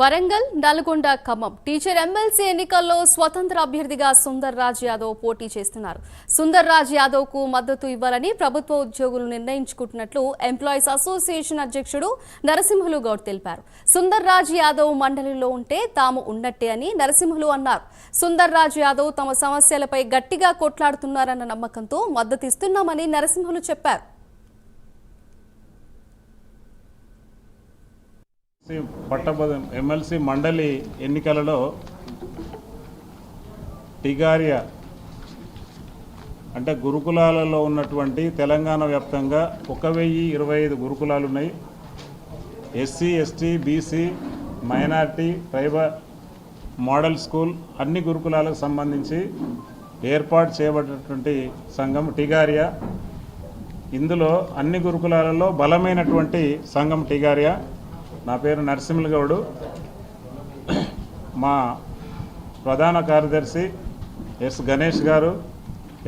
Warangal Nalgonda Khammam. Teacher MLC ఎన్నికల్లో స్వతంత్ర అభ్యర్థిగా సుందర్ రాజ్ యాదవ్ పోటీ చేస్తున్నారు. సుందర్ రాజ్ యాదవ్కు మద్దతు ఇవ్వాలని ప్రభుత్వ ఉద్యోగులు నిర్ణయించుకుంటున్నట్లు ఎంప్లాయీస్ అసోసియేషన్ అధ్యక్షుడు నరసింహులు గౌడ్ తెలిపారు. సుందర్ రాజ్ యాదవ్ మండలిలో ఉంటే తాము ఉన్నట్టే అని నరసింహులు అన్నారు. సుందర్ రాజ్ యాదవ్ తమ సమస్యలపై గట్టిగా కొట్లాడుతున్నారన్న నమ్మకంతో మద్దతిస్తున్నామని నరసింహులు చెప్పారు. పట్టభద్ర ఎమ్మెల్సీ మండలి ఎన్నికలలో టిగారియా అంటే గురుకులాలలో ఉన్నటువంటి తెలంగాణ వ్యాప్తంగా ఒక వెయ్యి ఇరవై ఐదు గురుకులాలు ఉన్నాయి. SC ST BC minority tribal model school అన్ని గురుకులాలకు సంబంధించి ఏర్పాటు చేయబడినటువంటి సంఘం టిగారియా. ఇందులో అన్ని గురుకులాలలో బలమైనటువంటి సంఘం టిగారియా. నా పేరు నరసింహులు గౌడు. మా ప్రధాన కార్యదర్శి ఎస్ గణేష్ గారు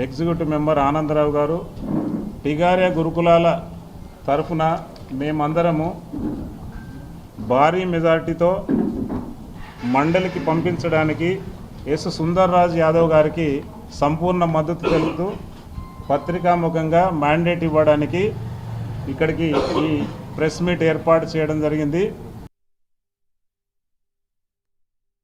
ఎగ్జిక్యూటివ్ మెంబర్ ఆనందరావు గారు టిగారియా గురుకులాల తరఫున మేమందరము భారీ మెజార్టీతో మండలికి పంపించడానికి ఎస్ సుందర్రాజ్ యాదవ్ గారికి సంపూర్ణ మద్దతు తెలుపుతూ పత్రికాముఖంగా మ్యాండేట్ ఇవ్వడానికి ఇక్కడికి ఈ ప్రెస్ మీట్ ఏర్పాటు చేయడం జరిగింది.